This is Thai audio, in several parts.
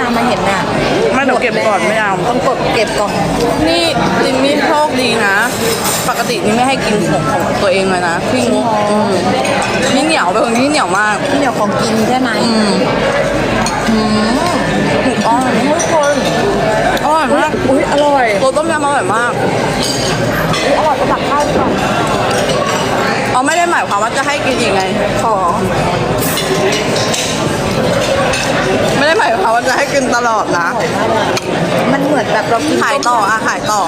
ตามมาเห็นน่ะไม่เดี๋ยวเก็บก่อนไม่เอาต้องกดเก็บก่อนนี่จินนี่โชคดีนะ ปกตินี่ไม่ให้กินของของตัวเองเลยนะพี่งกอืมนี่เหนียวเป็นคนที่เหนียวมากที่เดี๋ยวของกินใช่ไหมอืมถูกต้องทุกคนอร่อยมากอุ้ยอร่อยตัวต้มยำอร่อยมากอุ๊ยอร่อยก็ตักข้าวดีกว่าเอาไม่ได้หมายความว่าจะให้กินอีกไงขอ ไม่ได้หมายความว่าจะให้กินตลอดนะ มันเหมือนแบบเรากินขายต่ออะขายต่อ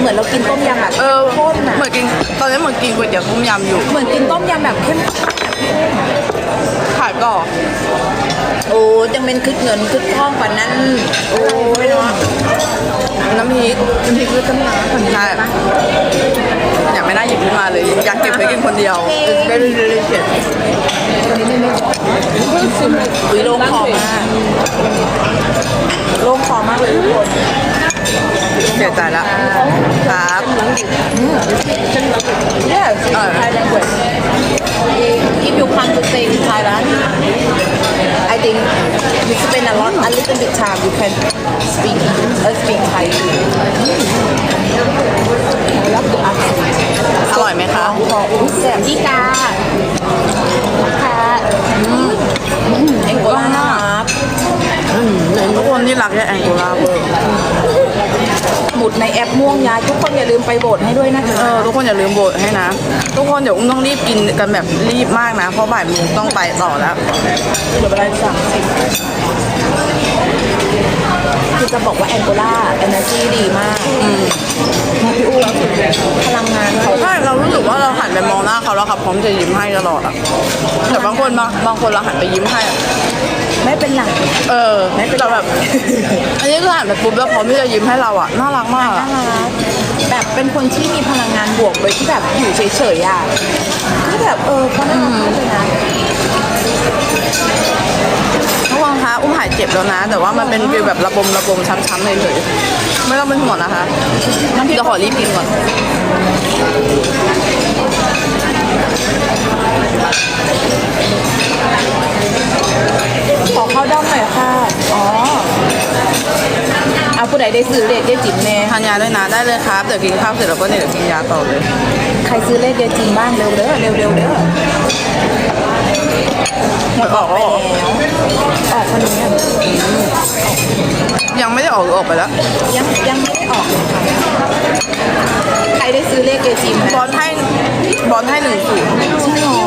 เหมือนเรากินต้มยำแบบเออข้นอะเหมือนกินตอนนี้เหมือนกินก๋วยเตี๋ยวต้มยำอยู่ เหมือนกินต้มยำแบบเข้มข้นอะพี่อุ้ม ขายต่อโอ้จังเป็นคึกเงินคึกทองกว่านั้น โอ้ยเนาะน้ำพริกน้ำพริกคือต้มยำคนใช่อยากไม่น่าหยิบขึ้นมาเลย อยากเก็บไว้กินคนเดียว very delicious อุ้ยโล่งคอมากโล่งคอมากเลยทุกคนเสียใจละครับ little bit time. You can speak, uh, speak Thai. I love the accent. อร่อยไหมคะขออุ้ยแซ่บพี่กาค่ะเอ็งโกลาครับทุกคนที่รักแค่แองโกลาเวอร์หมุดในแอปม่วงยายทุกคนอย่าลืมไปโบสให้ด้วยนะคะเออทุกคนอย่าลืมโบสให้นะ ทุกคนเดี๋ยวอุ้มต้องรีบกินกันแบบรีบมากนะ เพราะบ่ายโมงต้องไปต่อแล้วเหลือเวลาสามสิบ คือจะบอกว่าแองโกลา energy ดีมากพี่อุ้มพลังงานเขาใช่เรารู้สึกว่าเราหันไปมองหน้าเขาแล้วเขาพร้อมจะยิ้มให้ตลอดอะแต่บางคนบางบางคนเราหันไปยิ้มให้อะไม่เป็นหลังเออไม่เป็นไรแต่แบบ อันนี้คือหันไปปุ๊บแล้วพร้อมที่จะยิ้มให้เราอะน่ารักมากอะน่ารักแบบเป็นคนที่มีพลังงานบวกโดยที่แบบอยู่เฉยๆอะคือแบบเออเขาน่ารักมากเลยนะ แล้วนะ แต่ว่ามันเป็นฟีลแบบระบมระบมช้ำๆเฉยๆไม่ต้องเป็นห่วงนะคะเดี๋ยวขอรีบกินก่อนขอเข้าด้อมหน่อยค่ะ อ๋อเอาผู้ใดได้ซื้อเลขเยจิ๋มแน่ทานยาด้วยนะได้เลยครับ เดี๋ยวกินข้าวเสร็จแล้วก็เนี่ยเดี๋ยวกินยาต่อเลย ใครซื้อเลขเยจิ๋มบ้างเร็วเด้อเร็วเร็วเด้อหมดออกแล้ว ออกหรือออกไปแล้ว ยังยังไม่ได้ออกเลยค่ะใครได้ซื้อเลขเยจิ๋มบอลให้บอลให้หนึ่งศูนย์จริงเหรอ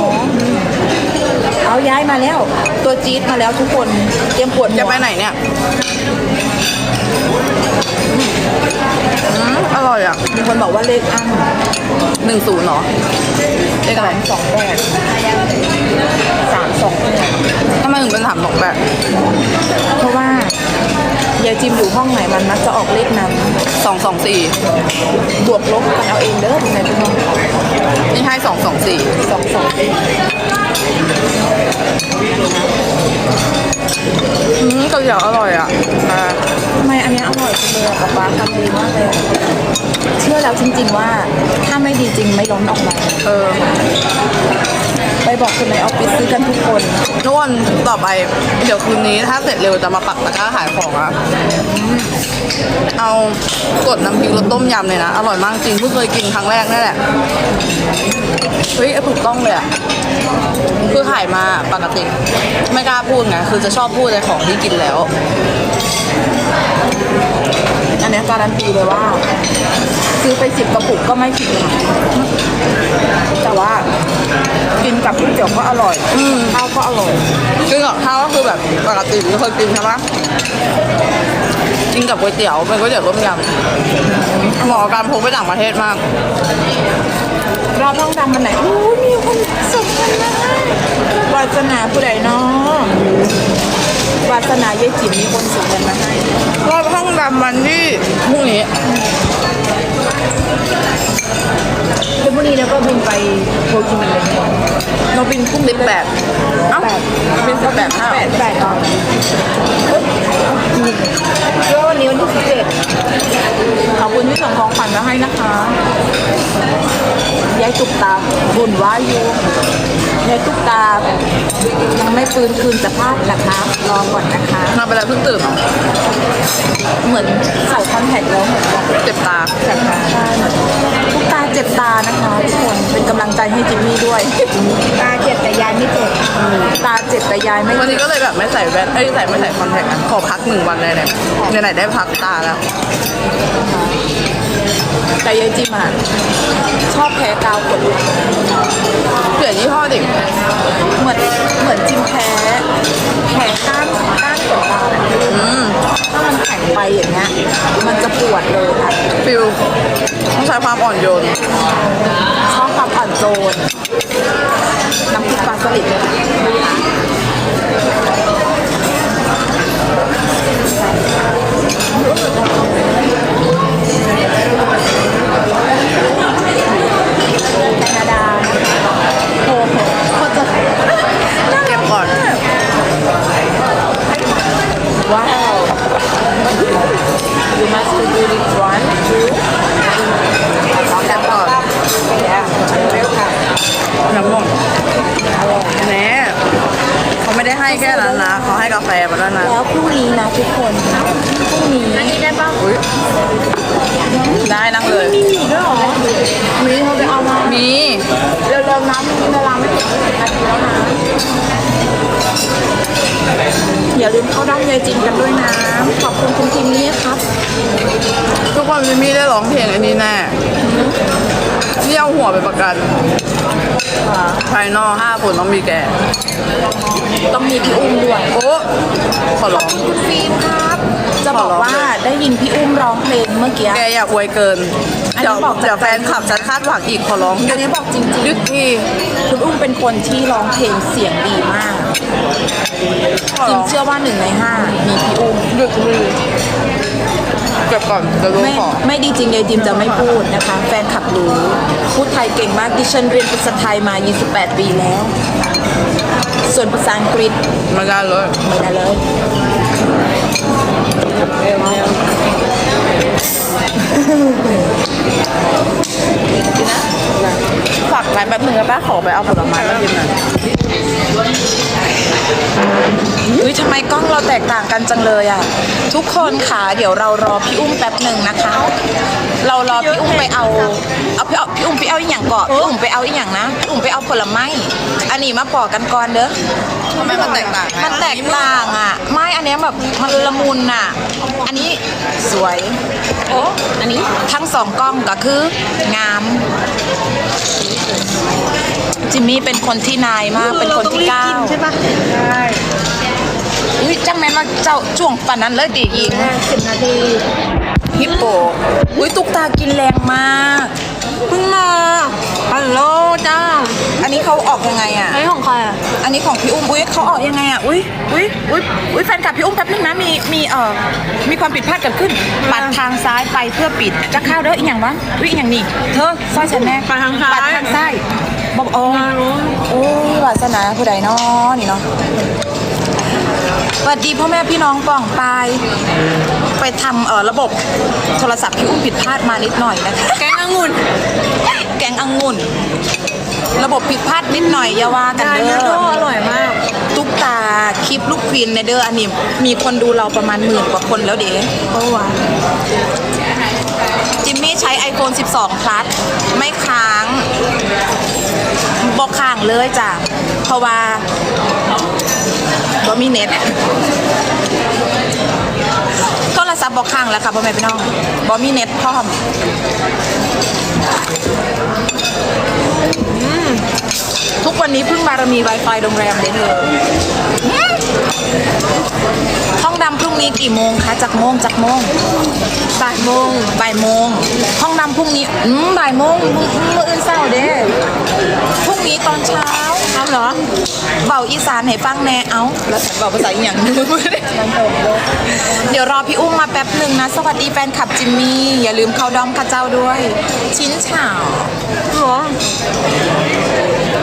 เอาย้ายมาแล้ว ตัวจี๊ดมาแล้วทุกคนเตรียมปวดหัวจะไปไหนเนี่ยอืมอร่อยอะมีคนบอกว่าเลขอั้นหนึ่งศูนย์เหรอเลขอะไรสองแปดสามสองแปดทำไมถึงเป็นสามสองแปดเพราะว่า ยายจิมอยู่ห้องไหนมันมักจะออกเลขนั้นสองสองสี่บวกลบกันเอาเองเด้อในพี่น้องนี่ให้สองสองสี่สองสองอืมก๋วยเตี๋ยวอร่อยอะอ่าทำไมอันเนี้ยอร่อยจังเลยอะป๊าป๊าทำดีมากเลยอะเชื่อแล้วจริงๆว่าถ้าไม่ดีจริงไม่ล้นออกมา เออ ไปบอกคนในออฟฟิศซื้อกันทุกคนทุกคนต่อไปเดี๋ยวคืนนี้ถ้าเสร็จเร็วจะมาปักตะกร้าขายของอะเอากดน้ำพริกรสต้มยำเลยนะ อร่อยมากจริงเพิ่งเคยกินครั้งแรกนี่แหละเฮ้ยถูกต้องเลยอะคือขายมาปกติไม่กล้าพูดไงคือจะชอบพูดในของที่กินแล้วอันนี้การันตีเลยว่า ซื้อไปสิบกระปุกก็ไม่ผิดแต่ว่า กินกับก๋วยเตี๋ยวก็อร่อยอืมข้าวก็อร่อยกินกับข้าวก็คือแบบปกติไม่เคยกินใช่ปะกินกับก๋วยเตี๋ยวเป็นก๋วยเตี๋ยวต้มยำเหมาะกับการพกไปต่างประเทศมากเราต้องดำมันไหนอู้ยมีคนส่งกันมาวาสนาผู้ใดเนาะ วาสนายายจิ๋มมีคนส่งกันมาให้รอบห้องดำวันที่พรุ่งนี้เพชรบุรีแล้วก็บินไปโฮจิมินห์เลยเราบินพรุ่งสิบแปดเอ้าบินสิบแปดห้าแปดแปดตอนเรื่องวันนี้วันที่สิบเจ็ดขอบคุณที่ส่งของขวัญมาให้นะคะยายตุกตาบุญว่าอยู่ ยายตุกตา ยังไม่ปฟื้นคืนสภาพนะคะรอก่อนนะคะมาไปแล้วเพิ่งตื่นเหรอเหมือนใส่คอนแทคแล้วเหมือนกับเจ็บตาใช่เหมือนทุกตาเจ็บตานะคะทุกคนเป็นกำลังใจให้จิมมี่ด้วย ตาเจ็บแต่ยายไม่เจ็บตาเจ็บแต่ยายไม่วันเจ็นี้บก็เลยแบบไม่ใส่แว่นเอ้ยใส่ไม่ใส่คอนแทคกันขอพักหนึ่งวันเลยเนี่ยไหนๆได้พักตาแล้ว แต่ยายจิมอะชอบแพ้กาวขนเปลี่ยนยี่ห้อดิเหมือนเหมือนจิมแพ้แพ้ก้านก้านขนตาน่ะ อืม ถ้ามันแข็งไปอย่างเงี้ยมันจะปวดเลยค่ะ ฟิลต้องใช้ความอ่อนโยน ชอบความอ่อนโยนน้ำพริกปลาสลิดเลยค่ะแคนาดาโอ้โหโคตรจะ เก็บก่อน ว้าว you must do it one two เก็บก่อน yeah เร็วค่ะ น้ำมันแหน่เขาไม่ได้ให้แค่นั้นนะเขาให้กาแฟมาด้วยนะ แล้วพรุ่งนี้นะ ทุกคนพรุ่งนี้อันนี้ได้ป่ะอุ้ยได้นั่งเลยมีหมี่ด้วยเหรอมีเขาไปเอามามีเร็วๆนะมีเวลาไม่ถึงสิบนาทีแล้วนะอย่าลืมเข้าด้อมยายจินกันด้วยนะ ขอบคุณคุณทีมนี้ครับ ทุกคนมิมี่ได้ร้องเพลงอันนี้แน่ นี่เอาหัวไปประกันภายนอกห้าผลต้องมีแก ต้องมีพี่อุ้มด้วย โอ้ขอร้อง คุณฟิล์มครับ จะบอกว่าได้ยินพี่อุ้มร้องเพลงเมื่อกี้ แกอย่าอวยเกิน อันนี้เดี๋ยวบอกจาก เดี๋ยวแฟนคลับฉันคาดหวังอีกขอร้องอันนี้บอกจริงยึดทีๆ คุณอุ้มเป็นคนที่ร้องเพลงเสียงดีมากขอจิร้มองเชื่อว่าหนึ่งในห้ามีพี่อุ้มหยุดมือ เก็บก่อนจะรู้ไม่ของ ไม่ดีจริงยายจิมจะไม่พูดนะคะ แฟนขับรู้ พูดไทยเก่งมากดิฉันเรียนภาษาไทยมา 28 ปีแล้ว ส่วนภาษาอังกฤษ ไม่ได้เลย ไม่ได้เลย ฝากไว้แป๊บนึงนะป้าขอไปเอาผลไม้มากินหน่อยอุ้ยทำไมกล้องเราแตกต่างกันจังเลยอะ ทุกคนค่ะเดี๋ยวเรารอพี่อุ้มแป๊บหนึ่งนะคะ เรารอพี่อุ้มไปเอาเอาพี่เอาพี่อุ้มไปเอาอีหยังก่อนพี่อุ้มไปเอาอีหยังนะพี่อุ้มไปเอาผลไม้อันนี้มาปอกกันก่อนเด้อทำไมมันแตกต่างไงมันแตกต่างอะ ไม่อันเนี้ยแบบมันละมุนอะ อันนี้สวย โอ้อันนี้ทั้งสองกล้องก็คืองาม จิมมี่เป็นคนที่นายมาก เป็นคนที่ก้าวใช่ปะอุ้ยจังแม่นว่าเจ้าช่วงปันนั้นเลยดิหญิงสิบนาทีฮิปโปอุ้ยตุ๊กตากินแรงมาก เพิ่งมาฮัลโหลจ้าอันนี้เขาออกยังไงอะไอ้ของใครอะ อันนี้ของพี่อุ้มอุ้ยเขาออกยังไงอะอุ้ยอุ้ยอุ้ยอุ้ยแฟนคลับพี่อุ้มแป๊บนึงนะมีมีเอ่อมีความผิดพลาดเกิดขึ้นปัดทางซ้ายไปเพื่อปิดจะเข้าเด้ออีกอย่างวะอุ้ยอีกอย่างนี้เธอซอยฉันแน่ไปทางซ้าย ปัดทางซ้ายบอกโอ้โอ้ยวาสนาผู้ใดเนาะนี่เนาะสวัสดีพ่อแม่พี่น้องป่องปาย ไปทำเอ่อระบบโทรศัพท์พี่อุ้มผิดพลาดมานิดหน่อยนะคะแกงองุ่นแกงองุ่น ระบบผิดพลาดนิดหน่อยอย่าว่ากันได้เด้นะอโตอร่อยมาก ตุ๊กตาคลิปลูกควีนในเด้ออันนี้มีคนดูเราประมาณหมื่นกว่าคนแล้วเด้โอ้หวานจิมมี่ใช้ iPhone 12 Plus ไม่ค้างบอกค้างเลยจ้ะ เพราะว่าบ่มีเน็ต ซับบอกข้างแล้วค่ะพ่อแม่พี่น้องบอมีเน็ตพร้อมทุกวันนี้เพิ่งบารมี Wi-Fi โรงแรมเด้เธอ กี่โมงคะจากโมงจากโมงบ่ายโมงบ่ายโมง ห้องดำพรุ่งนี้อืมบ่ายโมงมื้อมื้ออื่นเศร้าเด้พรุ่งนี้ตอนเช้าเอาเหรอเบาอีสานให้ฟังแน่เอาแล้วฉันเบาภาษาอีกอย่างหนึงเดี๋ยวรอพี่อุ้มมาแป๊บหนึ่งนะ สวัสดีแฟนคลับจิมมี่ อย่าลืมเข้าดอมข้าเจ้าด้วย ชิ้นฉ่าวเหรอ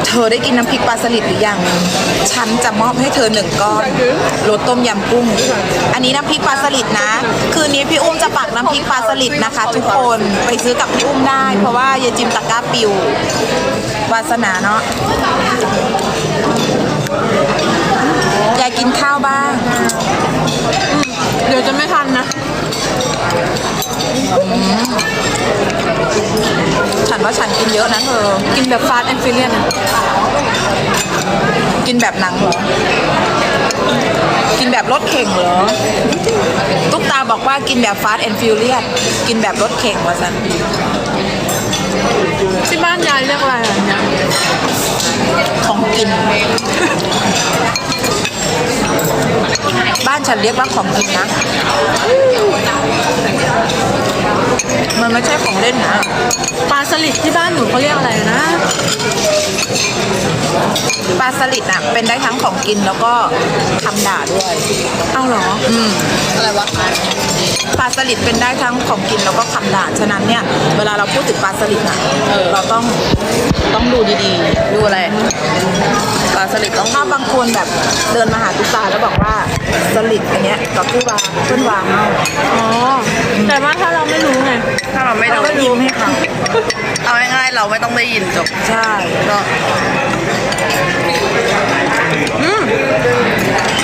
เธอได้กินน้ำพริกปลาสลิดหรือยัง ฉันจะมอบให้เธอหนึ่งก้อนรสต้มยำกุ้ง อันนี้น้ำพริกปลาสลิดนะ คืนนี้พี่อุ้มจะปักน้ำพริกปลาสลิดนะคะ ทุกคนไปซื้อกับพี่อุ้มได้ เพราะว่ายายจิมตะกร้าปิววาสนาเนาะยายกินข้าวบ้างเดี๋ยวจะไม่ทันนะ ฉันว่าฉันกินเยอะนะเธอ กินแบบฟาสต์แอนด์ฟิเลียนกินแบบหนังเหรอ กินแบบรถเข่งเหรอ ตุ๊กตาบอกว่ากินแบบฟาสต์แอนด์ฟิวเลียกินแบบรถเข่งว่าสันที่บ้านยายเรียกอะไรอะเนี่ยของกิน บ้านฉันเรียกว่าของกินนะ มันไม่ใช่ของเล่นนะ ปลาสลิดที่บ้านหนูเขาเรียกอะไรนะปลาสลิดอะ เป็นได้ทั้งของกินแล้วก็คำด่าด้วย เอาเหรออะไรวะปลาสลิดเป็นได้ทั้งของกินแล้วก็คำด่า ฉะนั้นเนี่ย เวลาเราพูดถึงปลาสลิดอะ เราต้องต้องดูดีดูอะไรปลา สลิดต้องๆถ้าบางคนแบบเดินมาหาตุ๊กตาแล้วบอกว่าสลิดอันเนี้ยกับผู้วางเพื่อนวางเอาอ๋อแต่ว่าถ้าเราไม่รู้ไงถ้าเราไม่เราดูก็ยิ้มให้เขาเอาง่ายๆเราไม่ต้องได้ยินจบใช่ก็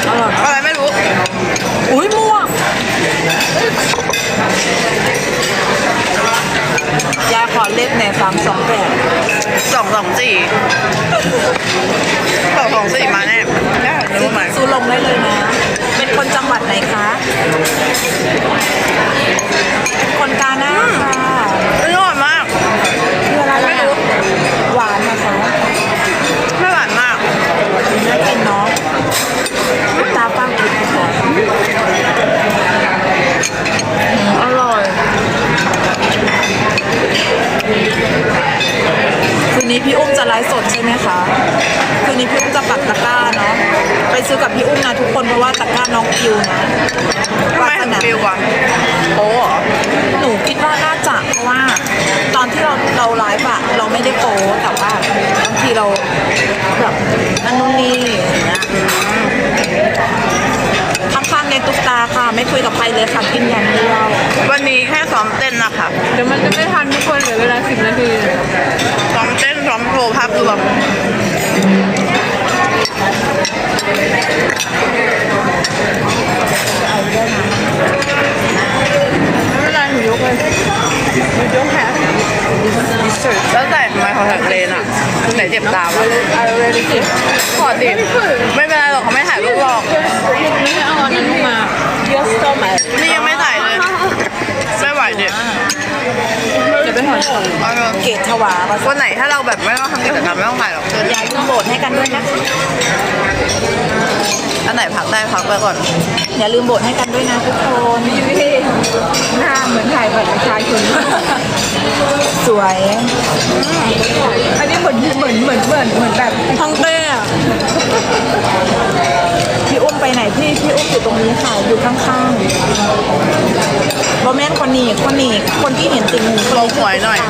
อร่อยอะไรไม่รู้อุ้ยม่วงยายขอเล็บในสามสองแปดสองสองสี่ส นนี้พี่อุ้มจะไลฟ์สดใช่ไหมคะ คืนนี้พี่อุ้มจะปักตะกร้าเนาะ ไปซื้อกับพี่อุ้มนะทุกคนเพราะว่าตะกร้าน้องคิวนะทำไมถึงฟิวอะโอ้เหรอหนูคิดว่าน่าจะเพราะว่า ตอนที่เราเราไลฟ์อะเราไม่ได้โป๊แต่ว่าบางทีเราแบบนั่นนู่นนี่อย่างเงี้ยข้างๆในตุ๊กตา ค่ะ ไม่คุยกับใครเลยค่ะกินอย่างเดียววันนี้แค่ซ้อมเต้นนะคะเดี๋ยวมันจะไม่ทันทุกคนเหลือเวลาสิบนาทีซ้อมเต้นซ้อมโชว์ภาพรวมไม่ เจ็บตาวะเอาเลยดิสิขอดิไม่เป็นไรหรอกเขาไม่ถ่ายรูปหรอกไม่ได้เอาอันนั้นมา Your stomach นี่ยังไม่ถ่ายเลยไม่ไหวดิเดี๋ยวไปถอนเอาเถอะเกตถวาก็วันไหนถ้าเราแบบไม่ต้องทำกิจกรรมไม่ต้องถ่ายหรอกอย่าลืมโหลดให้กันด้วยนะอันไหนพักได้พักไปก่อน อย่าลืมโบทให้กันด้วยนะทุกคนหน้าเหมือนถ่ายบัตรประชาชน สวยอันนี้เหมือนเหมือนเหมือนเหมือนเหมือนแบบท้องเต้อะพี่อุ้มไปไหนพี่พี่อุ้มอยู่ตรงนี้ค่ะอยู่ข้างๆโรแมนคนนี้คนนี้คนที่เห็นติ่งหูคนลงนี้หวยหน่อย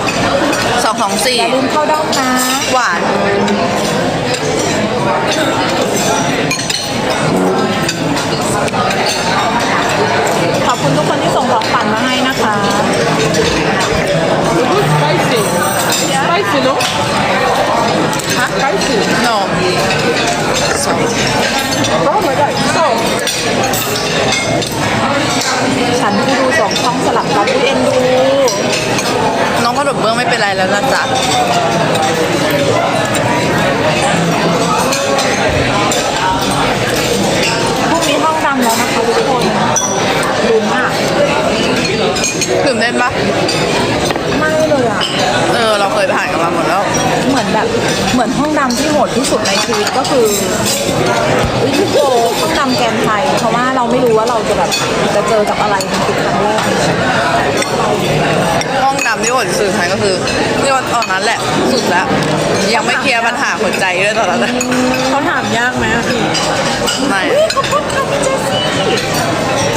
สองของสี่อย่าลืมเข้าด้อมนะหวานขอบคุณทุกคนที่ส่งของขวัญมาให้นะคะ สไปซี่สไปซี่เนาะ ฮะใกล้สิโน ก็เหมือนกันส่งฉันผู้ดูสองช่องสลับกันด้วยเอ็นดู น้องขนมเบื้ องไม่เป็นไรแล้วนะจ๊ะพรุ่งนี้ห้องดำแล้วนะคะทุกคนลุ้นอะตื่นเต้นปะไม่เลยอะ เออ เราเคยผ่านกันมาหมดแล้ว เหมือนแบบ เหมือนห้องดำที่โหดที่สุดในชีวิตก็คือวิทโกห้องดำแกนไทย เพราะว่าเราไม่รู้ว่าเราจะแบบจะเจอกับอะไรมันคือครั้งแรกห้องดำที่โหดที่สุดท้ายก็คือนี่วันตอนนั้นแหละสุดแล้ว ยังไม่เคลียร์ปัญหาหัวใจด้วยตอนนั้นนะเขาถามยากไหมอะพี่ไม่ขอบคุณค่ะพี่เจสซี่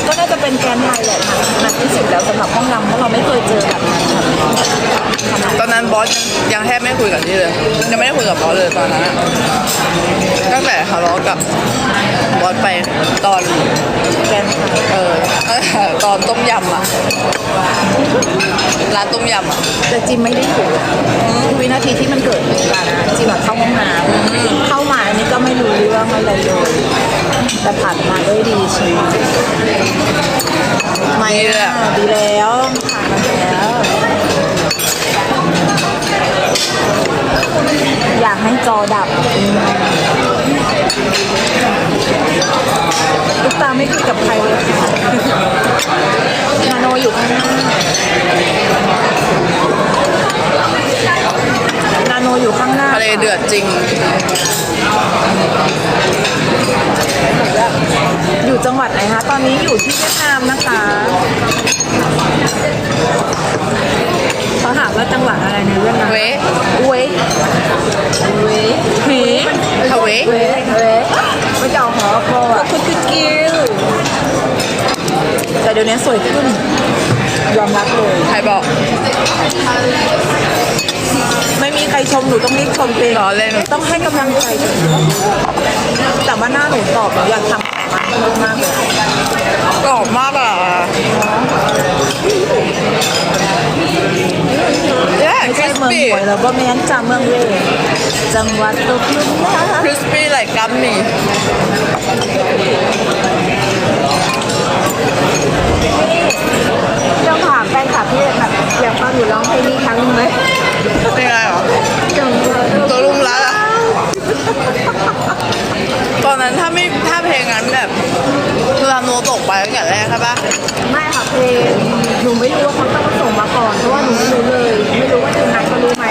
ก็น่าจะเป็นแกนไทยแหละหนักที่สุดแล้วสำหรับห้องดำเพราะเราไม่เคยเจอแบบนั้นแบบตอนนั้นบอสยังแทบไม่คุยกับนี่เลยยังไม่ได้คุยกับบอสเลยตอนนั้นอะตั้งแต่ทะเลาะกับบอสไปตอนแกนไทยเออตอนอนต้มยำอะร้านต้มยำอะแต่จิมไม่ได้อยู่วินาทีที่มันเกิดเหตุการณ์นะจิมอะเข้าห้องน้ำเข้ามาอันนี้ก็ไม่รู้เรื่องอะไรเลยแต่ผ่านมาด้วยดีใช่ไหมไม่ดีเลยอะอะดีแล้วผ่านมาแล้ว อยากให้จอดับลูกตาไม่คุยกับใครเลยค่ะนาโนอยู่ข้างหน้านาโนอยู่ข้างหน้าทะเลเดือดจริง อยู่จังหวัดไหนคะ ตอนนี้อยู่ที่เวียดนามนะคะ เขาถามว่าจังหวัดอะไรในเวียดนามเว้เว้ยเว้ยเฮ้ยทะเวเว้ยเว้ยไม่จะเอาหอคออะคุณคือกิลแต่เดี๋ยวนี้สวยขึ้นยอมรับเลยใครบอก ไม่มีใครชมหนูต้องรีบชมเองล้อเล่นต้องให้กำลังใจตัวเองแต่ว่าหน้าหนูตอบหนูอยากทำไขมันเพิ่มมากเลยกรอบมากอะ เย้ไม่คใช่ริสเมืองปี้หวยแล้วก็แม้นจาเมืองเวยจังหวัดตกลุ่มนะคริสปี้ไหลกัมมี่เรื่องถามแฟนคลับที่แบบอยากฟังหนูร้องเพลงนี้ครั้งหนึงไหม เป็นไงเหรอ จังหวัด ตัวลุงรักอะตอนนั้นถ้าไม่ถ้าเพลงนั้นแบบเวลาโนตกไปตั้งแต่แรกใช่ปะไม่ค่ะเพลงหนูไม่รู้ว่าเขาต้องมาส่งมาก่อนเพราะว่าหนูไม่รู้เลย ไม่รู้ว่าทีมงานเขารู้ไหม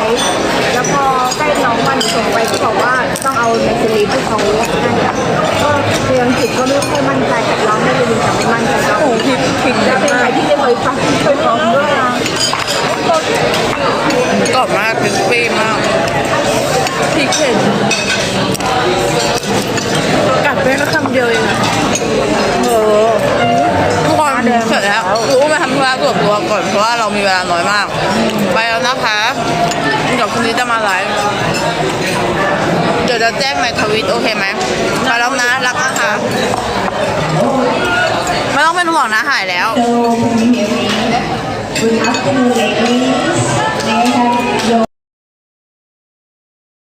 แล้วพอใกล้น้องวันส่งไปก็บอกว่าต้องเอาในสลีปที่เขาให้อะก็เรียนอังกฤษก็ไม่ค่อยมั่นใจแต่ร้องไม่ได้ยินแต่ไม่มั่นใจก็โอ้พิมพิมแล้วเป็นใครที่ไม่เคยฟังเคยร้องด้วยอะกรอบมากคริสปี้มากพริกเห็น ลาทำธุระส่วนตัวก่อนเพราะว่าเรามีเวลาน้อยมาก ไปแล้วนะคะเดี๋ยวคืนนี้จะมาไลฟ์เดี๋ยวจะแจ้งในทวิตโอเคไหมไปแล้วนะรักนะคะไม่ต้องเป็นห่วงนะหายแล้ว Good afternoon, ladies